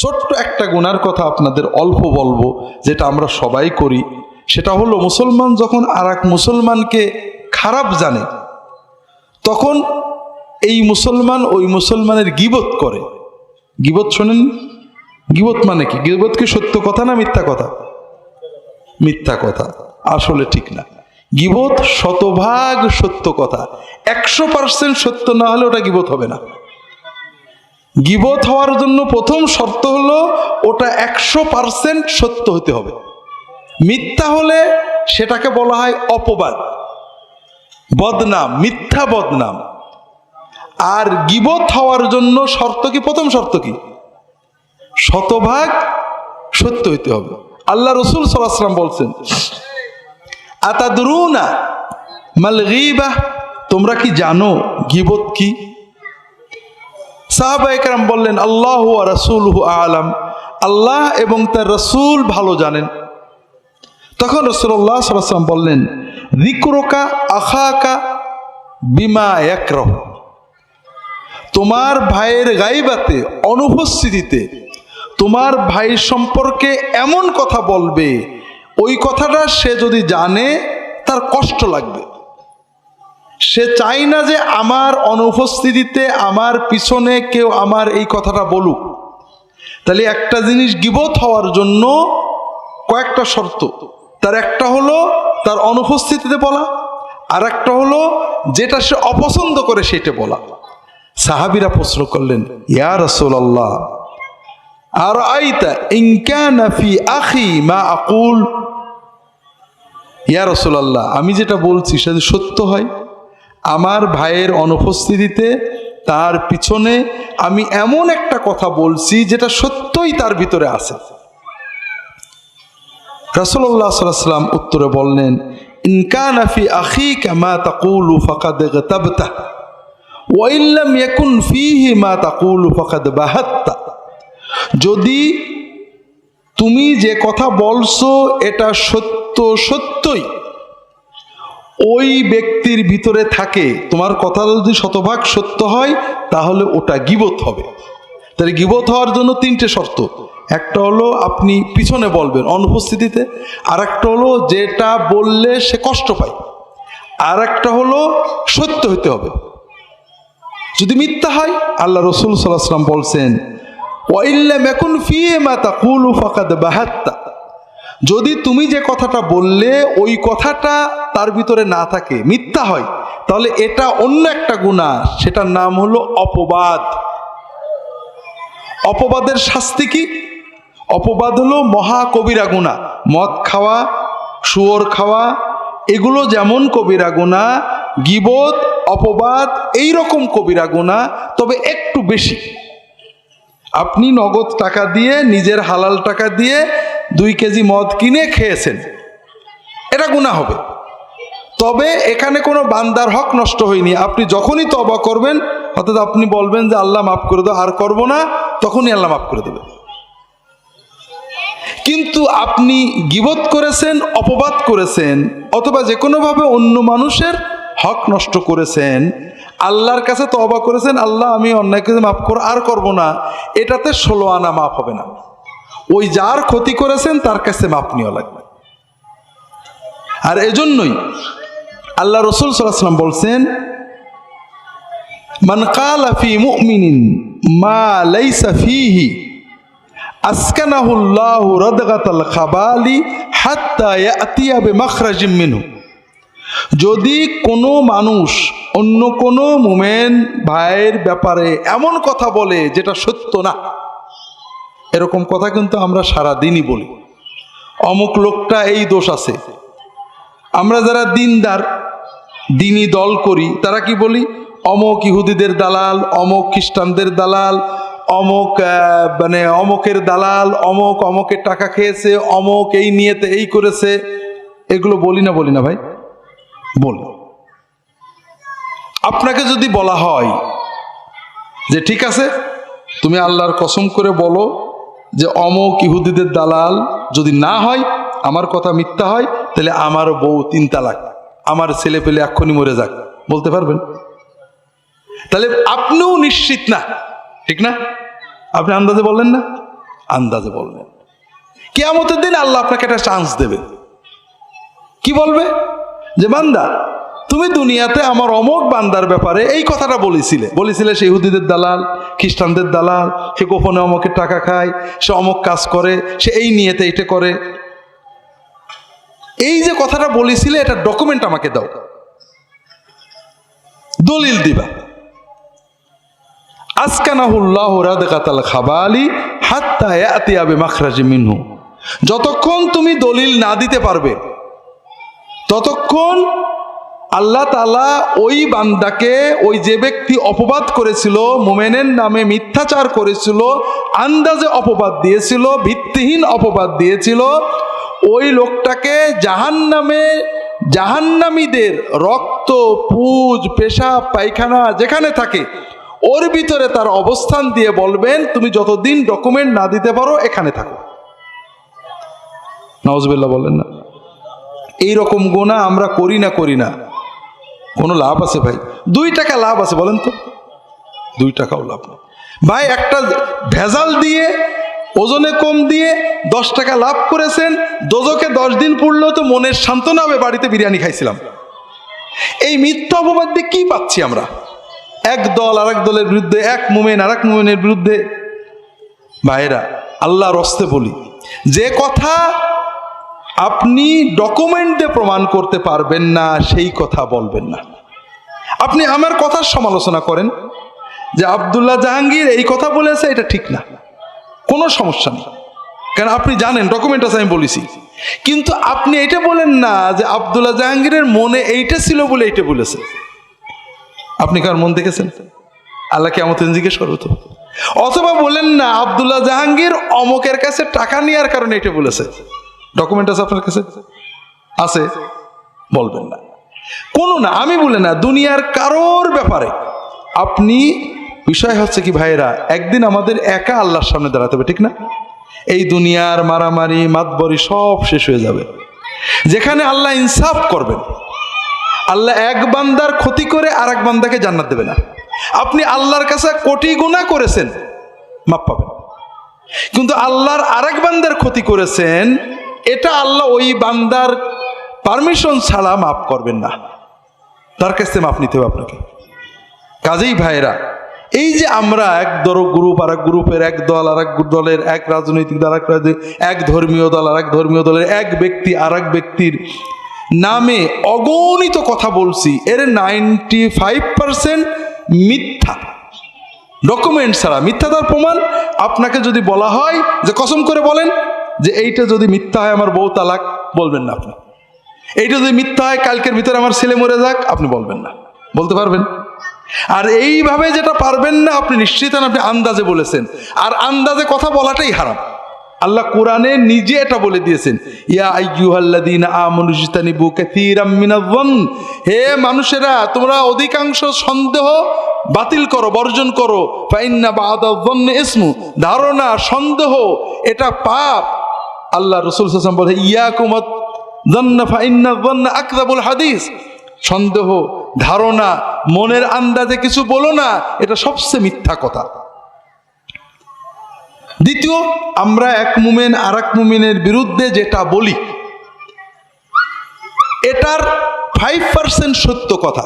ছোট্ট একটা গুনার কথা আপনাদের অল্প বলব, যেটা আমরা সবাই করি। সেটা হলো, মুসলমান যখন আর মুসলমানকে খারাপ জানে, তখন এই মুসলমান ওই মুসলমানের গিবত করে। গিবত শোনেন? গিবত মানে কি? গিবত কি সত্য কথা না মিথ্যা কথা? মিথ্যা কথা। আসলে ঠিক না। গিবত শতভাগ সত্য কথা। একশো পার্সেন্ট সত্য না হলে ওটা গিবত হবে না। গিবত হওয়ার জন্য প্রথম শর্ত হলো ওটা একশো পার্সেন্ট সত্য হতে হবে। মিথ্যা হলে সেটাকে বলা হয় অপবাদ। বদনাম, মিথ্যা বদনাম। আর গিবত হওয়ার জন্য শর্ত কি? প্রথম শর্ত কি? শতভাগ সত্য হইতে হবে। আল্লাহ রসুল সাল্লাম বলছেন, আতাদরুনা মাল গিবাহ তোমরা কি জানো গিবত কি? সাহাবা একরাম বললেন, আল্লাহ রসুল আলাম। আল্লাহ এবং তার রসুল ভালো জানেন। তখন রসুল্লাহ সাল্লাম বললেন রিক্রোকা আখাকা বিমা একরহ তোমার ভাইয়ের গাইবাতে, অনুপস্থিতিতে তোমার ভাই সম্পর্কে এমন কথা বলবে, ওই কথাটা সে যদি জানে, তার কষ্ট লাগবে। সে চাই না যে আমার অনুপস্থিতিতে আমার পিছনে কেউ আমার এই কথাটা বলুক। তাহলে একটা জিনিস গিবত হওয়ার জন্য কয়েকটা শর্ত। তার একটা হলো তার অনুপস্থিতিতে বলা আর একটা হলো যেটা সে অপছন্দ করে সেটা বলা। সাহাবিরা প্রশ্ন করলেন, ইয়া রসুল্লাহ আর আইতা ইনকানাফি আখি মা আকুল? ইয়া রসুল্লাহ আমি যেটা বলছি সেটা সত্য হয় আমার ভাইয়ের অনুপস্থিতিতে তার পিছনে আমি এমন একটা কথা বলছি যেটা সত্যই তার ভিতরে আছে। রসল্লাহ সাল্লাম উত্তরে বললেন ইনকানাফি আখি কামা তাকুলু ফাকাদ গতাবতা ওয়াইল্লাম ইয়াকুন ফিহি মা তাকুলু ফাকাদ বাহাত্তা। যদি তুমি যে কথা বলছো, এটা সত্য সত্যই ওই ব্যক্তির ভিতরে থাকে, তোমার কথা যদি শতভাগ সত্য হয়, তাহলে ওটা গিবত হবে। তাহলে গিবত হওয়ার জন্য তিনটে শর্ত। একটা হলো আপনি পিছনে বলবেন অনুপস্থিতিতে আর একটা হলো যেটা বললে সে কষ্ট পায়। আর একটা হলো সত্য হতে হবে। যদি মিথ্যা হয়, আল্লাহ রসুল সাল্লাহাম বলছেন, ওয়াইল্লাম এখন ফিয়ে মাতা কুলু ফাকাদ বাহাত্তা। যদি তুমি যে কথাটা বললে, ওই কথাটা তার ভিতরে না থাকে, মিথ্যা হয়, তাহলে এটা অন্য একটা গুণা। সেটার নাম হলো অপবাদ। অপবাদের শাস্তি কি? অপবাদ হলো মহা কবিরা গুণা। মদ খাওয়া, শুয়োর খাওয়া, এগুলো যেমন কবিরা গুণা, গিবত, অপবাদ এই রকম কবিরা গুণা, তবে একটু বেশি। আপনি নগদ টাকা দিয়ে, নিজের হালাল টাকা দিয়ে দুই কেজি মদ কিনে খেয়েছেন। এটা গুণা হবে। তবে এখানে কোনো বান্দার হক নষ্ট হয়নি। আপনি যখনই তবা করবেন, অর্থাৎ আপনি বলবেন যে আল্লাহ মাফ করে দাও, আর করব না, তখনই আল্লাহ মাফ করে দেবে কিন্তু আপনি গিবত করেছেন, অপবাদ করেছেন, অথবা যে কোনোভাবে অন্য মানুষের হক নষ্ট করেছেন, আল্লাহর কাছে তবা করেছেন, আল্লাহ আমি অন্যায় কাছে মাফ কর, আর করব না, এটাতে ষোলো আনা মাফ হবে না। ওই যার ক্ষতি করেছেন, তার কাছে মাপ নেওয়া লাগবে। আর এজন্যই আল্লাহ রসুল সাল্লাম বলছেন, মান কালা ফি মুমিনিন মা লাইসা ফিহি আসকানাহুল্লাহু রাদগাতাল খাবালি হাত্তা ইয়াতিয়া বিমাখরাজিম মিনহু। যদি কোনো মানুষ অন্য কোনো মোমেন ভাইয়ের ব্যাপারে এমন কথা বলে যেটা সত্য না এরকম কথা কিন্তু আমরা সারা দিনই বলি। অমুক লোকটা এই দোষ আছে। আমরা যারা দিনদার, দিনই দল করি, তারা কি বলি? অমক ইহুদিদের দালাল, অমক খ্রিস্টানদের দালাল, অমক মানে অমকের দালাল, অমক অমকের টাকা খেয়েছে, অমক এই নিয়েতে এই করেছে। এগুলো বলি না বলি না ভাই। বলি। আপনাকে যদি বলা হয় যে ঠিক আছে, তুমি আল্লাহর কসম করে বলো যে অমক ইহুদিদের দালাল যদি না হয়, আমার কথা মিথ্যা হয়, তাহলে আমার বউ তিন তালাক, আমার ছেলে পেলে এক্ষুনি মরে যাক, বলতে পারবেন? তাহলে আপনিও নিশ্চিত না, ঠিক না? আপনি আন্দাজে বললেন না? আন্দাজে বললেন। কেয়ামতের দিন আল্লাহ আপনাকে একটা চান্স দেবে কি বলবে? যে বান্দা তুমি দুনিয়াতে আমার অমক বান্দার ব্যাপারে এই কথাটা বলেছিলে। বলেছিলে সে ইহুদিদের দালাল, খ্রিস্টানদের দালাল, সে গোপনে অমকের টাকা খায়, সে অমক কাজ করে, সে এই নিয়েতে এটা করে। এই যে কথাটা বলেছিলে, এটা ডকুমেন্ট আমাকে দাও। দলিল দিবা। খাবালি আবে মাখরাজি যতক্ষণ তুমি দলিল না দিতে পারবে, ততক্ষণ আল্লাহ তালা ওই বান্দাকে ওই যে ব্যক্তি অপবাদ করেছিল, মোমেনের নামে মিথ্যাচার করেছিল, আন্দাজে অপবাদ দিয়েছিল, ভিত্তিহীন অপবাদ দিয়েছিল, ওই লোকটাকে জাহান নামে জাহান্নামীদের রক্ত, পুজ, পেশাব, পায়খানা যেখানে থাকে, ওর ভিতরে তার অবস্থান দিয়ে বলবেন, তুমি যতদিন ডকুমেন্ট না দিতে পারো, এখানে থাকো। নওয়াজবিল্লাহ বললেন না। এই রকম গোনা আমরা করি না করি না। কোনো লাভ আছে ভাই? দুই টাকা লাভ আছে, বলেন তো। দুই টাকাও লাভ নেই। ভাই, একটা ভেজাল দিয়ে, ওজনে কম দিয়ে দশ টাকা লাভ করেছেন দোজকে দশ দিন পড়লেও তো মনের সান্ত্বনা হবে, বাড়িতে বিরিয়ানি খাইছিলাম। এই মিথ্যা অপবাদ দিয়ে কি পাচ্ছি আমরা? এক দল আর দলের বিরুদ্ধে, এক মুমেন আর এক মুমেনের বিরুদ্ধে। ভাইরা আল্লাহর রস্তে বলি, যে কথা আপনি ডকুমেন্ট প্রমাণ করতে পারবেন না, সেই কথা বলবেন না। আপনি আমার কথার সমালোচনা করেন যে আবদুল্লাহ জাহাঙ্গীর এই কথা বলেছে, এটা ঠিক না। কোনো সমস্যা নেই। কারণ আপনি জানেন ডকুমেন্ট আছে, আমি বলেছি। কিন্তু আপনি এটা বলেন না যে আবদুল্লাহ জাহাঙ্গীরের মনে এইটা ছিল বলে এইটা বলেছে। আপনি কার মন দেখেছেন? আল্লাহ কেমন জিজ্ঞেস করো তো। অথবা বলেন না, আবদুল্লাহ জাহাঙ্গীর অমকের কাছে টাকা নেওয়ার কারণে এটা বলেছে। ডকুমেন্ট আছে আপনার কাছে? আছে? বলবেন না। কোনো না, আমি বলে না, দুনিয়ার কারোর ব্যাপারে। আপনি, বিষয় হচ্ছে কি ভাইয়েরা, একদিন আমাদের একা আল্লাহর সামনে দাঁড়াতে হবে, ঠিক না? এই দুনিয়ার মারামারি, মাতবরি সব শেষ হয়ে যাবে। যেখানে আল্লাহ ইনসাফ করবেন, আল্লাহ এক বান্দার ক্ষতি করে আর এক বান্দাকে জান্নাত দেবে না। আপনি আল্লাহর কাছে কোটি গুণা করেছেন, মাপ পাবেন। কিন্তু আল্লাহর আরেক বান্দার ক্ষতি করেছেন এটা আল্লাহ ওই বান্দার পারমিশন ছাড়া মাফ করবেন না। তার কাছ থেকে মাপ নিতে হবে আপনাকে। কাজেই ভাইরা এই যে আমরা এক দর গ্রুপ আর এক গ্রুপের এক দল আর এক দলের এক রাজনৈতিক দল আর এক ধর্মীয় দল আর এক ধর্মীয় দলের এক ব্যক্তি আর এক ব্যক্তির নামে অগণিত কথা বলছি, এর নাইনটি ফাইভ পার্সেন্ট মিথ্যা। ডকুমেন্ট ছাড়া। মিথ্যাতার প্রমাণ আপনাকে যদি বলা হয় যে কসম করে বলেন যে এইটা যদি মিথ্যা হয় আমার বউ তালাক, বলবেন না আপনি। এইটা যদি মিথ্যা হয় কালকের ভিতরে আমার ছেলে মরে যাক, আপনি বলবেন না। বলতে পারবেন? আর এইভাবে যেটা পারবেন না, আপনি নিশ্চিত আপনি আন্দাজে বলেছেন। আর আন্দাজে কথা বলাটাই হারাম। আল্লাহ কোরআনে নিজে এটা বলে দিয়েছেন, ইয়া হে মানুষেরা, তোমরা অধিকাংশ সন্দেহ বাতিল করো, বর্জন করো। ইসমু। ধারণা, সন্দেহ, এটা পাপ। আল্লাহ রাসূল আলাইহি বলে যন্না ফাইন্না হাদিস। সন্দেহ, ধারণা, মনের আন্দাজে কিছু বলো না, এটা সবচেয়ে মিথ্যা কথা। দ্বিতীয়, আমরা এক মুমেন আর এক মুমিনের বিরুদ্ধে যেটা বলি, এটার ফাইভ পার্সেন্ট সত্য কথা।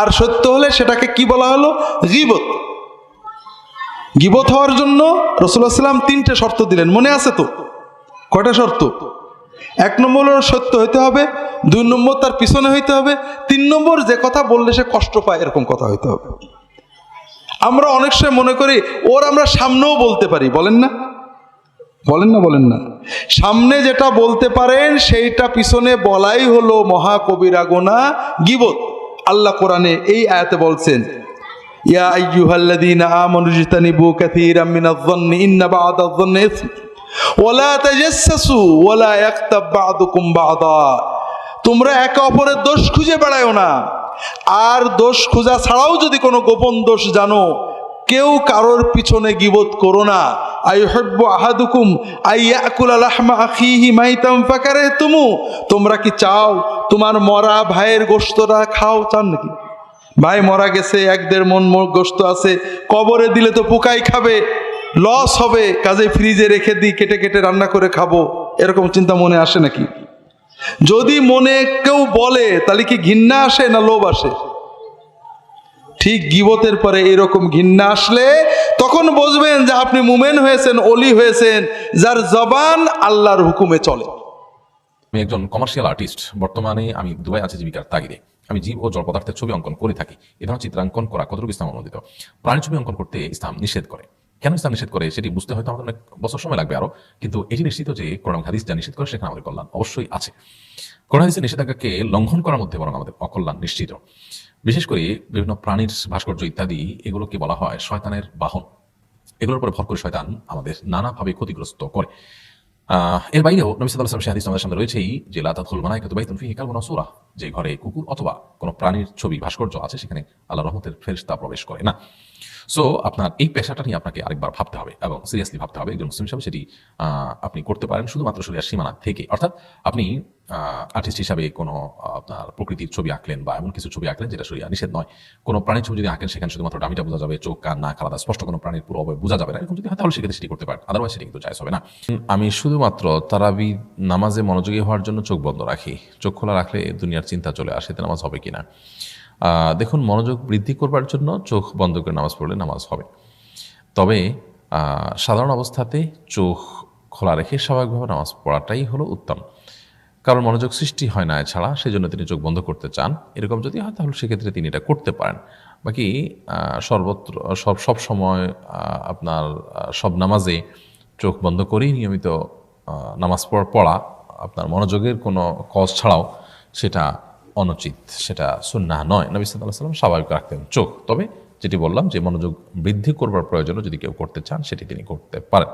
আর সত্য হলে সেটাকে কি বলা হলো? গিবত। গিবত হওয়ার জন্য রসুল্লাহ সাল্লাম তিনটে শর্ত দিলেন, মনে আছে তো? কয়টা শর্ত? এক নম্বর সত্য হইতে হবে, দুই নম্বর তার পিছনে হইতে হবে, তিন নম্বর যে কথা বললে সে কষ্ট পায়, এরকম কথা হইতে হবে। আমরা অনেক সময় মনে করি, ওর আমরা সামনেও বলতে পারি, বলেন না? বলেন না বলেন না। সামনে যেটা বলতে পারেন, সেইটা পিছনে বলাই হলো মহাকবিরা গোনা গিবত। আল্লাহ কোরআনে এই আয়াতে বলছেন, ইয়া আইয়ুহাল্লাযীনা আমানু ইজতানিবু কাসীরাম মিনায-যন্নি ইন্না বা'দায-যন্নি ইসম। বা'দুকুম বা'দা। তোমরা একে অপরের দোষ খুঁজে বেড়ায়ও না। আর দোষ খোঁজা ছাড়াও যদি কোনো গোপন দোষ জানো, কেউ কারোর পিছনে গিবোধ করো না। আই হব্য আহাদুকুম মাইতাম তুমু তোমরা কি চাও তোমার মরা ভাইয়ের গোস্তটা খাও, চান নাকি? ভাই মরা গেছে, এক দেড় মন গোস্ত আছে, কবরে দিলে তো পোকাই খাবে। লস হবে, কাজে ফ্রিজে রেখে দিই, কেটে কেটে রান্না করে খাব, এরকম চিন্তা মনে আসে নাকি? যদি মনে কেউ বলে, তাহলে কি ঘৃণা আসে না লোভ আসে? ঠিক গিবতের পরে এরকম ঘৃণা আসলে, তখন বুঝবেন যে আপনি মুমেন হয়েছেন, অলি হয়েছেন, যার জবান আল্লাহর হুকুমে চলে। আমি একজন কমার্শিয়াল আর্টিস্ট বর্তমানে আমি দুবাই আছি জীবিকার তাগিদে। আমি জীব ও জল পদার্থের ছবি অঙ্কন করে থাকি। এ ধরনের চিত্রাঙ্কন করা কতটুকু ইসলাম অনুমোদিত? প্রাণী ছবি অঙ্কন করতে ইসলাম নিষেধ করে। কেন ইসলাম নিষেধ করে সেটি বুঝতে হয়তো আমাদের অনেক বছর সময় লাগবে আরও। কিন্তু এটি নিশ্চিত যে কোরআন হাদিস যা নিষেধ করে সেখানে আমাদের কল্যাণ অবশ্যই আছে। কোরআন হাদিসের নিষেধাজ্ঞাকে লঙ্ঘন করার মধ্যে বরং আমাদের অকল্যাণ নিশ্চিত। বিশেষ করে বিভিন্ন প্রাণীর ভাস্কর্য ইত্যাদি, এগুলোকে বলা হয় শয়তানের বাহন। এগুলোর উপরে ভর করে শয়তান আমাদের নানাভাবে ক্ষতিগ্রস্ত করে। এর বাইরেও নবী সাল্লাল্লাহু আলাইহি হাদিস আমাদের সামনে রয়েছেই যে, লা তাদখুল মালাইকাতু বাইতুন ফিহি কালবুন সূরা। যে ঘরে কুকুর অথবা কোনো প্রাণীর ছবি, ভাস্কর্য আছে, সেখানে আল্লাহ রহমতের ফেরেশতা প্রবেশ করে না। সো আপনার এই পেশাটা নিয়ে আপনাকে আরেকবার ভাবতে হবে এবং সিরিয়াসলি ভাবতে হবে, একজন মুসলিম হিসাবে সেটি আপনি করতে পারেন শুধুমাত্র শরীরের সীমানা থেকে। অর্থাৎ আপনি আর্টিস্ট হিসাবে কোনো আপনার প্রকৃতির ছবি আঁকলেন বা এমন কিছু ছবি আঁকলেন যেটা শরীর নিষেধ নয়। কোনো প্রাণীর ছবি যদি আঁকেন, সেখানে শুধুমাত্র ডামিটা বোঝা যাবে, চোখ, কান, নাক, আলাদা স্পষ্ট কোনো প্রাণীর পুরো অবয়ব বোঝা যাবে না। এরকম যদি হয়, তাহলে সেক্ষেত্রে সেটি করতে পারেন। আদারওয়াইজ সেটি কিন্তু চাইস হবে না। আমি শুধুমাত্র তারাবি নামাজে মনোযোগী হওয়ার জন্য চোখ বন্ধ রাখি। চোখ খোলা রাখলে দুনিয়ার চিন্তা চলে আসে নামাজ হবে কিনা। দেখুন, মনোযোগ বৃদ্ধি করবার জন্য চোখ বন্ধ করে নামাজ পড়লে নামাজ হবে। তবে সাধারণ অবস্থাতে চোখ খোলা রেখে স্বাভাবিকভাবে নামাজ পড়াটাই হলো উত্তম। কারণ মনোযোগ সৃষ্টি হয় না এছাড়া সেই জন্য তিনি চোখ বন্ধ করতে চান। এরকম যদি হয়, তাহলে সেক্ষেত্রে তিনি এটা করতে পারেন। বাকি সর্বত্র, সব সব সময় আপনার সব নামাজে চোখ বন্ধ করেই নিয়মিত নামাজ পড়- আপনার মনোযোগের কোনো কজ ছাড়াও সেটা অনুচিত, সেটা সুন্নাহ নয়। নবী সাল্লাহ সাল্লাম স্বাভাবিক রাখতেন চোখ। তবে যেটি বললাম যে মনোযোগ বৃদ্ধি করবার প্রয়োজনও যদি কেউ করতে চান, সেটি তিনি করতে পারেন।